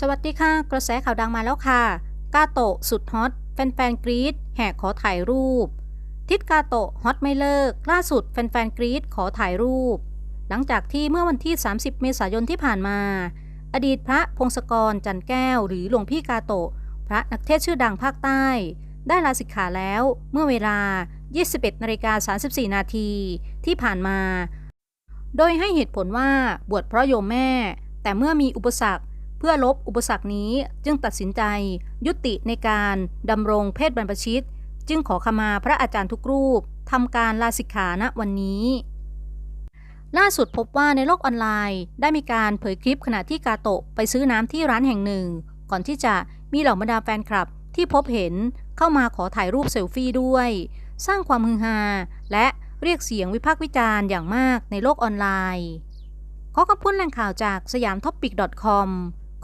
สวัสดีค่ะ กระแสข่าวดังมาแล้วค่ะ กาโตะสุดฮอตแฟนๆกรีดแห่ขอถ่ายรูป ทิศกาโตะฮอตไม่เลิก ล่าสุดแฟนๆกรีดขอถ่ายรูป หลังจากที่เมื่อวันที่ 30 เมษายนที่ผ่านมา อดีตพระพงศกรจันแก้ว หรือหลวงพี่กาโตะพระนักเทศชื่อดังภาคใต้ ได้ลาสิกขาแล้วเมื่อเวลา 21นาฬิกา34 นาทีที่ผ่านมา โดยให้เหตุผลว่าบวชเพราะโยมแม่ แต่เมื่อมีอุปสรรค เพื่อลบอุปสรรคนี้จึงตัดสินใจ ยุติในการดำรงเพศบรรพชิต จึงขอขมาพระอาจารย์ทุกรูปทำการลาสิกขาณวันนี้ ล่าสุดพบว่าในโลกออนไลน์ ได้มีการเผยคลิปขณะที่กาโตะไปซื้อน้ำที่ร้านแห่งหนึ่ง ก่อนที่จะมีเหล่าบรรดาแฟนคลับที่พบเห็นเข้ามาขอถ่ายรูปเซลฟี่ด้วย สร้างความฮือฮาและเรียกเสียงวิพากษ์วิจารณ์อย่างมากในโลกออนไลน์ขอขอบคุณแหล่งข่าวจากสยามท็อปปิก .com